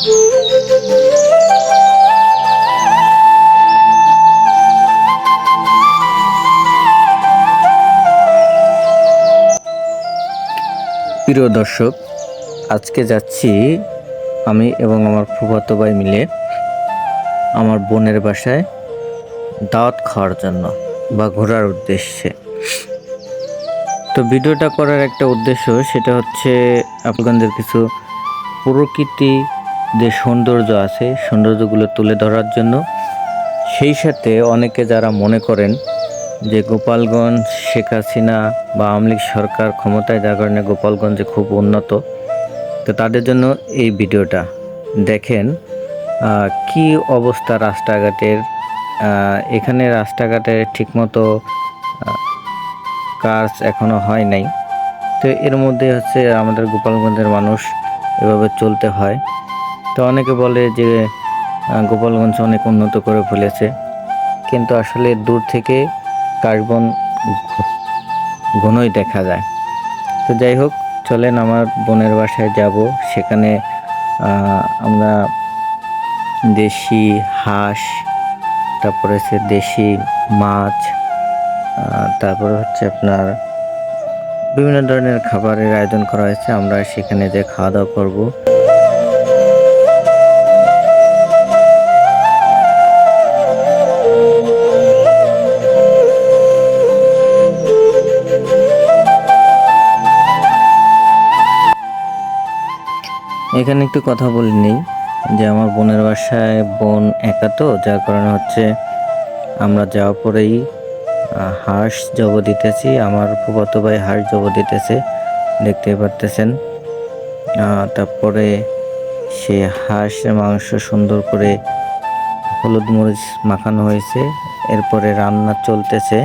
প্রিয় দর্শক, আজকে যাচ্ছি আমি এবং আমার ফুফাতো ভাই মিলে আমার বোনের বাসায় দাওয়াত খাওয়ার জন্য বা ঘোরার উদ্দেশ্যে। তো ভিডিওটা করার একটা উদ্দেশ্য সেটা হচ্ছে আপনাদের কিছু প্রকৃতি যে সৌন্দর্য আছে, সৌন্দর্যগুলো তুলে ধরার জন্য। সেই সাথে অনেকে যারা মনে করেন যে গোপালগঞ্জ, শেখ হাসিনা বা আওয়ামী সরকার ক্ষমতায় যার কারণে গোপালগঞ্জে খুব উন্নত, তো তাদের জন্য এই ভিডিওটা। দেখেন কি অবস্থা রাস্তাঘাটের? এখানে রাস্তাঘাটে ঠিকমতো কাজ এখনও হয় নাই। তো এর মধ্যে হচ্ছে আমাদের গোপালগঞ্জের মানুষ এভাবে চলতে হয়। তো অনেকে বলে যে গোপালগঞ্জ অনেক উন্নত করে ফেলেছে। কিন্তু আসলে দূর থেকে কার্বন ঘনই দেখা যায়। তো যাই হোক, চলেন আমার বোনের বাসায় যাব। সেখানে আমরা দেশি হাঁস, তারপরে হচ্ছে দেশি মাছ তারপরে হচ্ছে আপনার বিভিন্ন ধরনের খাবারের আয়োজন করা হয়েছে। আমরা সেখানে যে খাওয়া দাওয়া করব। এখানে একটু কথা বলে নেই যে আমার বোনের বাসায় বোন একা তো, যার কারণে হচ্ছে আমরা যাওয়ার পরেই হাঁস জব দিতেছি, আমার ফুফাতো ভাই হাঁস জব দিতেছে দেখতে পারতেছেন। তারপরে সে হাঁসের মাংস সুন্দর করে হলুদ মরিচ মাখানো হয়েছে, এরপরে রান্না চলতেছে।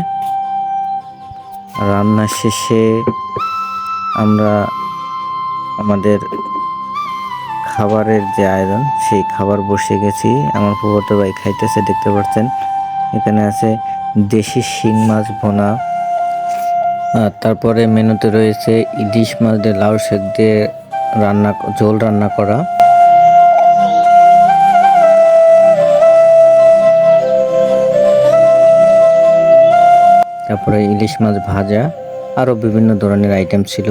রান্না শেষে আমরা আমাদের খাবারের যে আয়োজন, সেই খাবার বসে গেছি। আমার ফুফাতো ভাই খাইতেছে, দেখতে পাচ্ছেন। এখানে আছে দেশি শিং মাছ ভোনা। তারপরে মেনুতে রয়েছে ইলিশ মাছ দিয়ে লাউ শাক দিয়ে রান্না, ঝোল রান্না করা। তারপরে ইলিশ মাছ ভাজা। আরও বিভিন্ন ধরনের আইটেম ছিল।